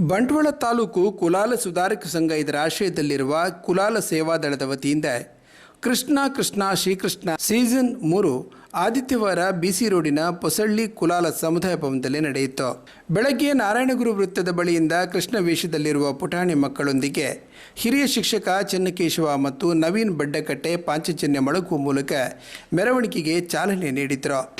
ಬಂಟ್ವಾಳ ತಾಲೂಕು ಕುಲಾಲ ಸುಧಾರಕ ಸಂಘ ಇದರ ಆಶ್ರಯದಲ್ಲಿರುವ ಕುಲಾಲ ಸೇವಾದಳದ ವತಿಯಿಂದ ಕೃಷ್ಣ ಕೃಷ್ಣ ಶ್ರೀಕೃಷ್ಣ ಸೀಸನ್ ಮೂರು ಆದಿತ್ಯವಾರ ಬಿಸಿ ರೋಡಿನ ಪೊಸಳ್ಳಿ ಕುಲಾಲ ಸಮುದಾಯ ಭವನದಲ್ಲಿ ನಡೆಯಿತು. ಬೆಳಗ್ಗೆ ನಾರಾಯಣಗುರು ವೃತ್ತದ ಬಳಿಯಿಂದ ಕೃಷ್ಣ ವೇಷದಲ್ಲಿರುವ ಪುಟಾಣಿ ಮಕ್ಕಳೊಂದಿಗೆ ಹಿರಿಯ ಶಿಕ್ಷಕ ಚೆನ್ನಕೇಶವ ಮತ್ತು ನವೀನ್ ಬಡ್ಡಕಟ್ಟೆ ಪಾಂಚಜನ್ಯ ಮೊಳಗುವ ಮೂಲಕ ಮೆರವಣಿಗೆಗೆ ಚಾಲನೆ ನೀಡಿದರು.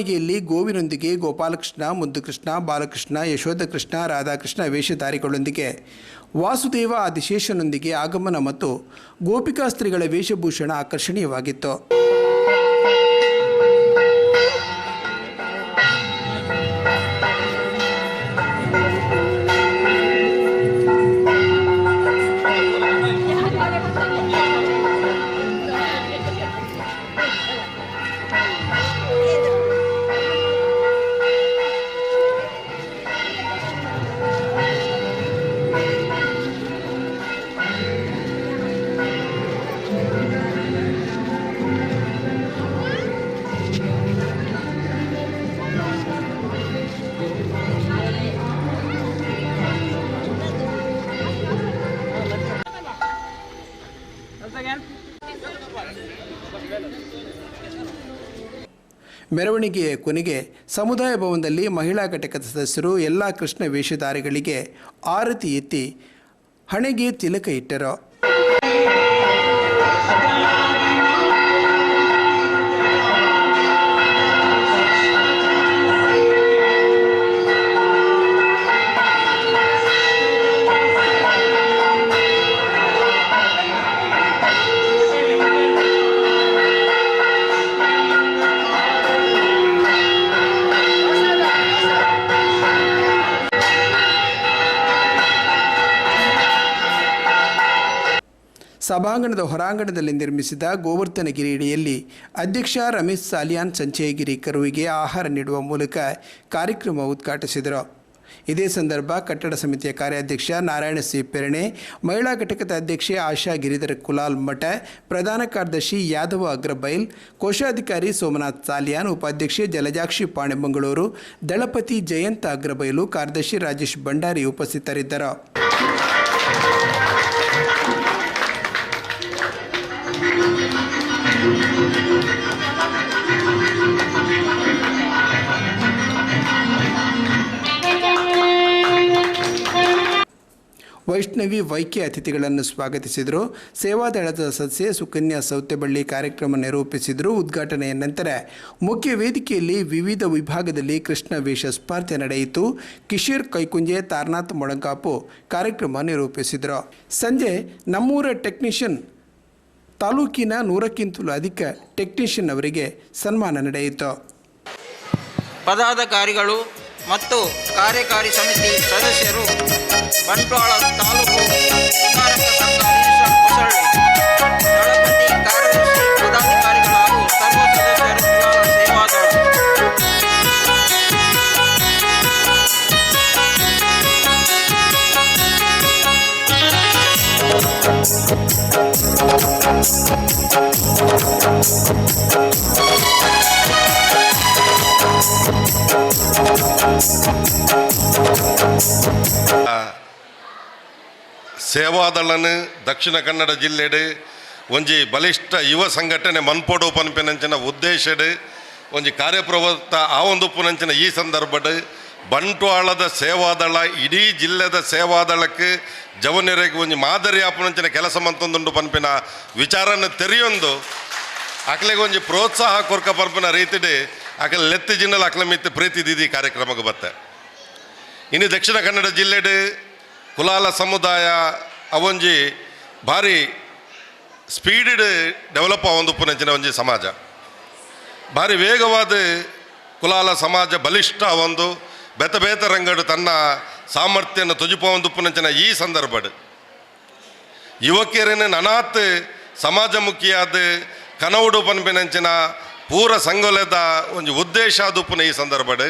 ಮೆರವಣಿಗೆಯಲ್ಲಿ ಗೋವಿನೊಂದಿಗೆ ಗೋಪಾಲಕೃಷ್ಣ, ಮುದ್ದುಕೃಷ್ಣ, ಬಾಲಕೃಷ್ಣ, ಯಶೋಧಕೃಷ್ಣ, ರಾಧಾಕೃಷ್ಣ ವೇಷಧಾರಿಗಳೊಂದಿಗೆ. ವಾಸುದೇವ ಆದಿಶೇಷನೊಂದಿಗೆ ಆಗಮನ ಮತ್ತು ಗೋಪಿಕಾ ಸ್ತ್ರೀಗಳ ವೇಷಭೂಷಣ ಆಕರ್ಷಣೀಯವಾಗಿತ್ತು. ಮೆರವಣಿಗೆಯ ಕೊನೆಗೆ ಸಮುದಾಯ ಭವನದಲ್ಲಿ ಮಹಿಳಾ ಘಟಕದ ಸದಸ್ಯರು ಎಲ್ಲ ಕೃಷ್ಣ ವೇಷಧಾರಿಗಳಿಗೆ ಆರತಿ ಎತ್ತಿ ಹಣೆಗೆ ತಿಲಕ ಇಟ್ಟರು. ಸಭಾಂಗಣದ ಹೊರಾಂಗಣದಲ್ಲಿ ನಿರ್ಮಿಸಿದ ಗೋವರ್ಧನ ಗಿರಿಡಿಯಲ್ಲಿ ಅಧ್ಯಕ್ಷ ರಮೇಶ್ ಸಾಲಿಯಾನ್ ಸಂಚಯಗಿರಿ ಕರುವಿಗೆ ಆಹಾರ ನೀಡುವ ಮೂಲಕ ಕಾರ್ಯಕ್ರಮ ಉದ್ಘಾಟಿಸಿದರು. ಇದೇ ಸಂದರ್ಭ ಕಟ್ಟಡ ಸಮಿತಿಯ ಕಾರ್ಯಾಧ್ಯಕ್ಷ ನಾರಾಯಣ ಸಿ ಪೆರಣೆ, ಮಹಿಳಾ ಘಟಕದ ಅಧ್ಯಕ್ಷೆ ಆಶಾ ಗಿರಿಧರ ಕುಲಾಲ್ ಮಠ, ಪ್ರಧಾನ ಕಾರ್ಯದರ್ಶಿ ಯಾದವ ಅಗ್ರಬೈಲ್, ಕೋಶಾಧಿಕಾರಿ ಸೋಮನಾಥ್ ಸಾಲಿಯಾನ್, ಉಪಾಧ್ಯಕ್ಷೆ ಜಲಜಾಕ್ಷಿ ಪಾಣೆಮಂಗಳೂರು, ದಳಪತಿ ಜಯಂತ ಅಗ್ರಬೈಲು, ಕಾರ್ಯದರ್ಶಿ ರಾಜೇಶ್ ಭಂಡಾರಿ ಉಪಸ್ಥಿತರಿದ್ದರು. ವೈಷ್ಣವಿ ವೈಕ್ಯ ಅತಿಥಿಗಳನ್ನು ಸ್ವಾಗತಿಸಿದರು. ಸೇವಾದಳದ ಸದಸ್ಯೆ ಸುಕನ್ಯಾ ಸೌತೆಬಳ್ಳಿ ಕಾರ್ಯಕ್ರಮ ನಿರೂಪಿಸಿದರು. ಉದ್ಘಾಟನೆಯ ನಂತರ ಮುಖ್ಯ ವೇದಿಕೆಯಲ್ಲಿ ವಿವಿಧ ವಿಭಾಗದಲ್ಲಿ ಕೃಷ್ಣ ವೇಷ ಸ್ಪರ್ಧೆ ನಡೆಯಿತು. ಕಿಶೋರ್ ಕೈಕುಂಜೆ, ತಾರನಾಥ್ ಮೊಳಂಕಾಪು ಕಾರ್ಯಕ್ರಮ ನಿರೂಪಿಸಿದರು. ಸಂಜೆ ನಮ್ಮೂರ ಟೆಕ್ನಿಷಿಯನ್ ತಾಲೂಕಿನ ನೂರಕ್ಕಿಂತಲೂ ಅಧಿಕ ಟೆಕ್ನಿಷಿಯನ್ ಅವರಿಗೆ ಸನ್ಮಾನ ನಡೆಯಿತು. ಪದಾಧಿಕಾರಿಗಳು ಮತ್ತು ಕಾರ್ಯಕಾರಿ ಸಮಿತಿ ಸದಸ್ಯರು ಬಂಟ್ವಾಳ ತಾಲೂಕು ಸುಧಾರಕ ಸಂಘ ಈಶ್ವರ್ ಹೊಸಳ್ಳಿ ಸೇವಾದಳನು ದಕ್ಷಿಣ ಕನ್ನಡ ಜಿಲ್ಲೆಡು ಒಂಜಿ ಬಲಿಷ್ಠ ಯುವ ಸಂಘಟನೆ ಮನ್ಪೊಡು ಪನ್ಪಿನಂಚಿನ ಉದ್ದೇಶಡು ಒಂಜಿ ಕಾರ್ಯಪ್ರವೃತ್ತ ಆ ಒಂದು ಪುನಂಚಿನ ಈ ಸಂದರ್ಭಡ್ ಬಂಟ್ವಾಳದ ಸೇವಾದಳ, ಇಡೀ ಜಿಲ್ಲೆದ ಸೇವಾದಳಕ್ಕೆ ಜವನಿರೆಗೆ ಒಂಜಿ ಮಾದರಿ ಆಪುನಂಚಿನ ಕೆಲಸ ಮಂತೊಂದುಂಡು ಪನ್ಪಿನ ವಿಚಾರನ ತೆರೆಯೊಂದು. ಅಕ್ಲೆಗೆ ಒಂಜಿ ಪ್ರೋತ್ಸಾಹ ಕೊರ್ಕ ಪನ್ಪಿನ ರೀತಿಡೆ ಅಕಲ್ ಲೆತ್ತಿ ಜಿನ್ನಲ ಅಕ್ಲ ಮಿತ್ತು ಪ್ರೀತಿ ದೀದಿ ಕಾರ್ಯಕ್ರಮಕ್ಕೆ ಬತ್ತೆ. ಇನ್ನು ದಕ್ಷಿಣ ಕನ್ನಡ ಜಿಲ್ಲೆಡ್ ಕುಲಾಲ ಸಮುದಾಯ ಅವೊಂಜಿ ಭಾರಿ ಸ್ಪೀಡ್ ಡೆವಲಪ್ ಆವೊಂದು ಪುನಂಚಿನ ಒಂಜಿ ಸಮಾಜ. ಭಾರಿ ವೇಗವಾದ ಕುಲಾಲ ಸಮಾಜ ಬಲಿಷ್ಠ ಒಂದು, ಬೆತ ಬೇತ ರಂಗಡು ತನ್ನ ಸಾಮರ್ಥ್ಯನ ತುಜುಪವಂದುಪ್ಪುನಂಚಿನ ಈ ಸಂದರ್ಭಡ್. ಯುವಕಿಯರನ್ನು ನನಾತ್ ಸಮಾಜಮುಖಿಯಾದ ಕನವುಡು ಪನ್ಪಿನಂಚಿನ ಪೂರ ಸಂಗೊಲೆದ ಒಂದು ಉದ್ದೇಶ ಆದುಪ್ಪುನ ಈ ಸಂದರ್ಭಡ್.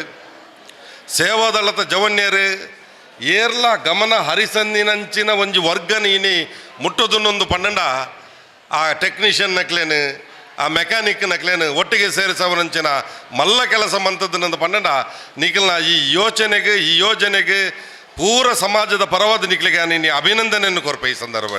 ಸೇವಾದಳದ ಜವನ್ಯರು ಏರ್ಲ ಗಮನ ಹರಿಸಂದಿನಂಚಿನ ಒಂಜಿ ವರ್ಗ ನೀನಿ ಮುಟ್ಟುದುನ್ನೊಂದು ಪನ್ನಂಡ. ಆ ಟೆಕ್ನಿಷಿಯನ್ ನಕ್ಲೇನು, ಆ ಮೆಕ್ಯಾನಿಕ್ ನಕ್ಲೇನು ಒಟ್ಟಿಗೆ ಸೇರಿಸವರಂಚಿನ ಮಲ್ಲ ಕೆಲಸ ಮಂತದ್ದನ್ನೊಂದು ಪನ್ನಂಡ. ನಿಖಲ್ನ ಈ ಯೋಚನೆಗೆ, ಈ ಯೋಜನೆಗೆ ಪೂರ ಸಮಾಜದ ಪರವಾದ ನಿಕ್ಲಿಗೆ ನೀನು ಅಭಿನಂದನೆಯನ್ನು ಕೊರಪೆ ಈ ಸಂದರ್ಭ